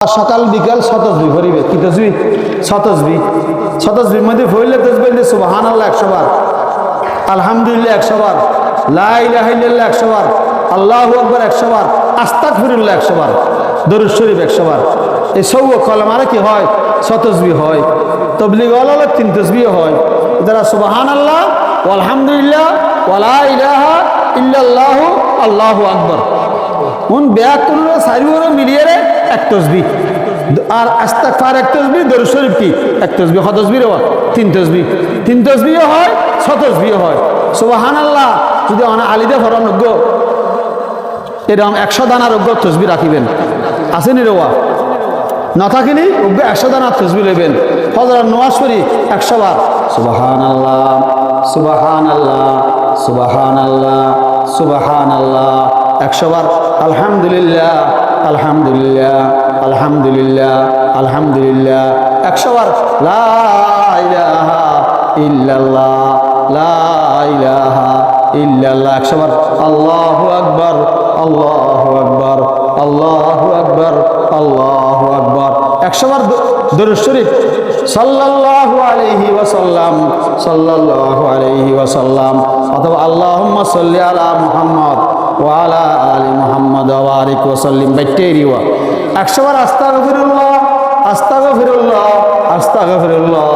সকাল, বিকাল শতসবি ভরিবে। কি তসবি শতসবি শতসবির মধ্যে ভরলে তসবি সুবাহান আল্লাহ একশো বার। আলহামদুলিল্লাহ একশো বার। লাইল্লাহ একশো বার। আল্লাহ আকবর একশো বার। আস্তাক ফিরুল্লাহ একশো বার। দরুদ শরীফ একশো বার। এই সব কলম আর কি হয়? শতসবি হয়। তবলিগ আল্লাহ তিন তসবিও হয়। যারা সুবাহান আল্লাহ আলহামদুলিল্লাহ ওয়ালা ইলাহা ইল্লাল্লাহু, আল্লাহু আকবর। উন ব্যাগ করল সারিবরে মিলিয়ে রে এক তসবি। আর আস্তাক ফার এক তসবি দরু শরীফ কি? এক তসবি হ তসবির তিন তসবি। তিন তসবিও হয়, ছ হয়। সুবাহান আল্লাহ যদি অনা আলিদে ভরণ যোগ্য এরকম একশো দানার অজ্ঞ তসবি রাখিবেন। আসেনি রোয়া? না থাকিনি অজ্ঞ একশো দানার তসবি নেবেন হজরত নওয়াজ করি একশো বার। সুবাহান আল্লাহ সুবাহান আল্লাহ সুবাহান আল্লাহ সুবাহান আল্লাহ একশো বার। আলহামদুলিল্লাহ। আলহামদুলিল্লাহ আলহামদুলিল্লাহ আলহামদুলিল্লাহ। একশো বার, লা ইলাহা ইল্লাল্লাহ, লা ইলাহা ইল্লাল্লাহ। একশো বার, আল্লাহু আকবার আল্লাহু আকবার আল্লাহু আকবার আল্লাহু আকবার। একশো বার দরুদ শরীফ, সাল্লাল্লাহু আলাইহি ওয়াসাল্লাম, সাল্লাল্লাহু আলাইহি ওয়াসাল্লাম। অথবা আল্লাহুম্মা সাল্লি আলা মুহাম্মদ। ওয়া আলা মুহাম্মদ ওয়া বারিক ওয়া সাল্লিম বাইতেরিওয়া একশো বার আস্তাগফিরুল্লাহ আস্তাগফিরুল্লাহ আস্তাগফিরুল্লাহ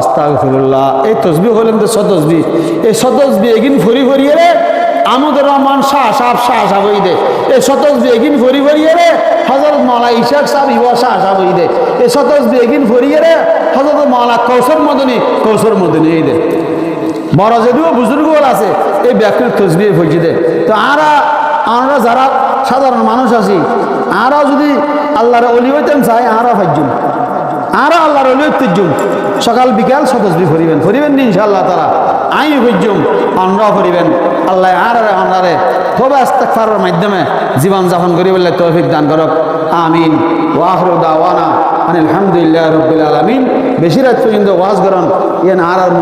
আস্তাগফিরুল্লাহ। এই তসবি হলেন তো সতসবি এই সতসবি এগিন ফরি ফরিয়ে রে, আমুদুর রহমান শাহ সাহ শাহ সাহ বই দে এই সতসবি এগিন ফরি ফরিয়ে রে হজরত মালা ইশাক সাহ ইবা শাহ সাহ বই দে এই সতসবি এগিন ফরিয়ে রে হজরত মালা কৌশর মদনী কৌশর মদনী এই দে বড় যদিও বুজুর্গ আছে। এই ব্যক্তির তসবি ভজি দে। তো আরা, আমরা যারা সাধারণ মানুষ আছি, আরা যদি আল্লাহর অলি হইতেন চাই, আরা ভাজ্যুন আরা আল্লাহর অলি হইতেন সকাল, বিকাল সতসবি ফরিবেন। ফরিবেন নি ইনশাআল্লাহ তারা আই হইজুম, আমরাও ফরিবেন। আল্লাহ আর আনারে খুব আস্তাকফারের মাধ্যমে জীবন যাপন করি বলে তৌফিক দান করক। আমিন। ওয়াহরু দাওয়ানা আলহামদুলিল্লাহ রবিল আলমিন। বেশি পর্যন্ত ওয়াজ করেন। ইয়ান আর আর